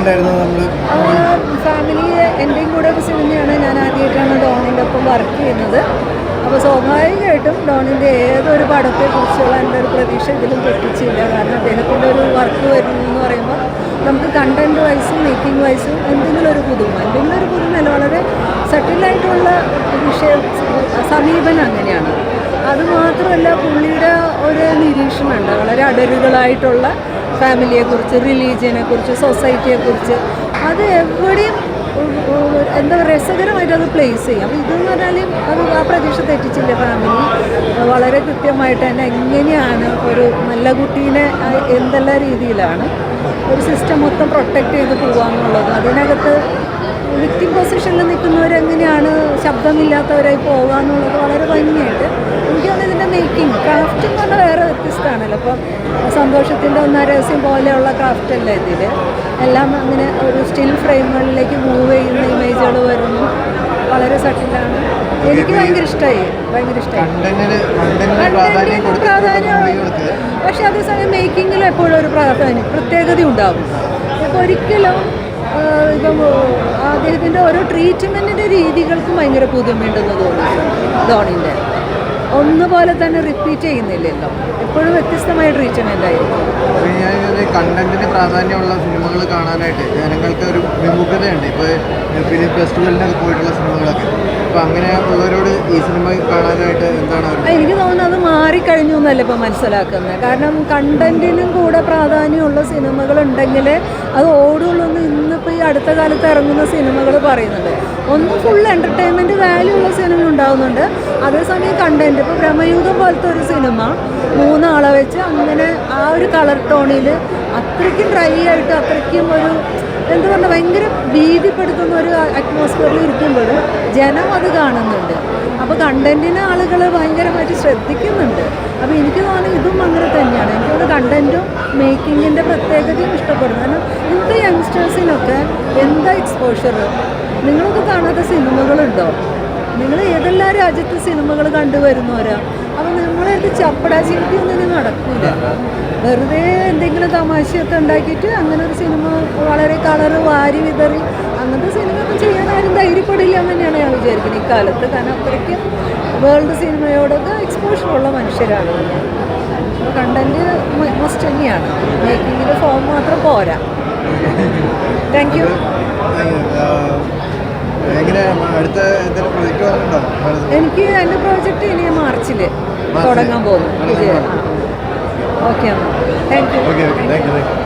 ഉണ്ടായിരുന്നു നമ്മൾ ഫാമിലി എന്റെയും കൂടെ ഒരു സിനിമയാണ്. ഞാൻ ആദ്യമായിട്ടാണ് ഡോണിന്റെ ഒപ്പം വർക്ക് ചെയ്യുന്നത്. അപ്പോൾ സ്വാഭാവികമായിട്ടും ഡോണിന്റെ ഏതൊരു പടത്തെക്കുറിച്ചുള്ള എന്റെ ഒരു പ്രതീക്ഷ ഇതിലും തെറ്റിച്ചില്ല. കാരണം അദ്ദേഹത്തിന്റെ ഒരു വർക്ക് വരുന്നു എന്ന് പറയുമ്പോൾ നമുക്ക് കണ്ടന്റ് വൈസും മേക്കിംഗ് വൈസും എന്തെങ്കിലും ഒരു പുതുമ എന്തെങ്കിലും ഒരു പുതുമല്ല വളരെ സട്ടിലായിട്ടുള്ള വിഷയം സമീപനം അങ്ങനെയാണ്. അതുമാത്രമല്ല പുള്ളിയുടെ ഒരു നിരീക്ഷണമുണ്ട്. വളരെ അടരുകളായിട്ടുള്ള ഫാമിലിയെക്കുറിച്ച് റിലീജിയനെക്കുറിച്ച് സൊസൈറ്റിയെക്കുറിച്ച്. അത് എവിടെയും എന്താ പറയുക രസകരമായിട്ട് അത് പ്ലേസ് ചെയ്യാം. അപ്പോൾ ഇതെന്ന് പറഞ്ഞാൽ അത് ആ പ്രതീക്ഷ തെറ്റിച്ചില്ല. ഫാമിലി വളരെ കൃത്യമായിട്ട് തന്നെ എങ്ങനെയാണ് ഒരു നല്ല കുട്ടീനെ എന്തെല്ലാം രീതിയിലാണ് ഒരു സിസ്റ്റം മൊത്തം പ്രൊട്ടക്റ്റ് ചെയ്ത് പോകാമെന്നുള്ളത് അതിനകത്ത് വിക്ടിം പൊസിഷനിൽ നിൽക്കുന്നവരെങ്ങനെയാണ് ശബ്ദമില്ലാത്തവരായി പോകുക എന്നുള്ളത് വളരെ ഭംഗിയായിട്ട്. എനിക്ക് തോന്നുന്നു ഇതിന്റെ മേക്കിംഗ് ക്രാഫ്റ്റ് എന്ന് പറഞ്ഞാൽ വ്യത്യസ്തമാണല്ലോ. അപ്പം സന്തോഷത്തിന്റെ ഒന്നരസ്യം പോലെയുള്ള ക്രാഫ്റ്റ് അല്ല ഇതിൽ എല്ലാം അങ്ങനെ ഒരു സ്റ്റിൽ ഫ്രെയിമുകളിലേക്ക് മൂവ് ചെയ്യുന്ന ഇമേജുകൾ വരുന്നു. വളരെ സട്ടിലാണ് എനിക്ക് ഭയങ്കര ഇഷ്ടമായി ഭയങ്കര ഇഷ്ടമായി പ്രാധാന്യമാണ് പക്ഷെ അതേസമയം മേക്കിങ്ങിലും എപ്പോഴും ഒരു പ്രാധാന്യം പ്രത്യേകത ഉണ്ടാവും. അപ്പോൾ ഒരിക്കലും ഇപ്പം അദ്ദേഹത്തിന്റെ ഓരോ ട്രീറ്റ്മെന്റിന്റെ രീതികൾക്കും ഭയങ്കര പുതുമയുണ്ടെന്ന് തോന്നുന്നു ധോണിന്റെ. ഒന്നുപോലെ തന്നെ റിപ്പീറ്റ് ചെയ്യുന്നില്ലല്ലോ. എപ്പോഴും വ്യത്യസ്തമായ ട്രീറ്റ്മെന്റ് ഇതിൽ കണ്ടന്റിന് പ്രാധാന്യമുള്ള സിനിമകൾ കാണാനായിട്ട് ജനങ്ങൾക്ക് ഒരു വിമുഖതയുണ്ട്. ഇപ്പോൾ ഫിലിം ഫെസ്റ്റിവലിനൊക്കെ പോയിട്ടുള്ള സിനിമകളൊക്കെ അപ്പോൾ അങ്ങനെ ഉള്ളവരോട് കാണാനായിട്ട് എന്താണ് എനിക്ക് തോന്നുന്നത് അത് മാറിക്കഴിഞ്ഞു എന്നല്ല ഇപ്പോൾ മനസ്സിലാക്കുന്നത് കാരണം കണ്ടന്റിനും കൂടെ പ്രാധാന്യമുള്ള സിനിമകൾ ഉണ്ടെങ്കിൽ അത് ഓടുള്ളൂ ഇന്നിപ്പോൾ ഈ അടുത്ത കാലത്ത് ഇറങ്ങുന്ന സിനിമകൾ പറയുന്നുണ്ട്. ഒന്ന് ഫുൾ എന്റർടൈൻമെന്റ് വാല്യൂ ഉള്ള സിനിമ ഉണ്ടാകുന്നുണ്ട് അതേസമയം കണ്ടന്റ് ഇപ്പോൾ ബ്രഹ്മയുഗം പോലത്തെ ഒരു സിനിമ മൂന്നാളെ വെച്ച് അങ്ങനെ ആ ഒരു കളർ ടോണിൽ അത്രയ്ക്കും ഡ്രൈ ആയിട്ട് അത്രയ്ക്കും ഒരു എന്താ പറയുക ഭയങ്കര ഭീതിപ്പെടുത്തുന്ന ഒരു അറ്റ്മോസ്ഫിയറിൽ ഇരിക്കുമ്പോഴും ജനം അത് കാണുന്നുണ്ട്. കണ്ടന്റിന് ആളുകൾ ഭയങ്കരമായിട്ട് ശ്രദ്ധിക്കുന്നുണ്ട്. അപ്പോൾ എനിക്ക് തോന്നുന്നു ഇതും അങ്ങനെ തന്നെയാണ്. എനിക്കത് കണ്ടന്റും മേക്കിങ്ങിന്റെ പ്രത്യേകതയും ഇഷ്ടപ്പെടുന്നു. കാരണം ഇന്നത്തെ യങ്സ്റ്റേഴ്സിനൊക്കെ എന്താ എക്സ്പോഷർ നിങ്ങളൊക്കെ കാണാത്ത സിനിമകളുണ്ടോ? നിങ്ങൾ ഏതെല്ലാം രാജ്യത്തെ സിനിമകൾ കണ്ടുവരുന്നവരാ അപ്പോൾ ചപ്പടാ ചപ്പടാശീലത്തിൽ ഒന്നും നടക്കില്ല വെറുതെ എന്തെങ്കിലും തമാശയൊക്കെ ഉണ്ടാക്കിയിട്ട് അങ്ങനെ ഒരു സിനിമ വളരെ കളറ് വാരി വിതറി അങ്ങനത്തെ സിനിമ ഒന്നും ചെയ്യാൻ ആരും ധൈര്യപ്പെടില്ല എന്ന് തന്നെയാണ് ഞാൻ വിചാരിക്കുന്നത്. ഇക്കാലത്ത് കാരണം അത്രയ്ക്കും വേൾഡ് സിനിമയോടൊക്കെ എക്സ്പോഷർ ഉള്ള മനുഷ്യരാണ്. കണ്ടന്റ് മസ്റ്റ് തന്നെയാണ്. മേക്കിങ്ങിന്റെ ഫോം മാത്രം പോരാ. താങ്ക് യു എനിക്ക് എന്റെ പ്രോജക്റ്റ് ഇനി മാർച്ചിൽ തുടങ്ങാൻ പോകുന്നു. Okay you thank you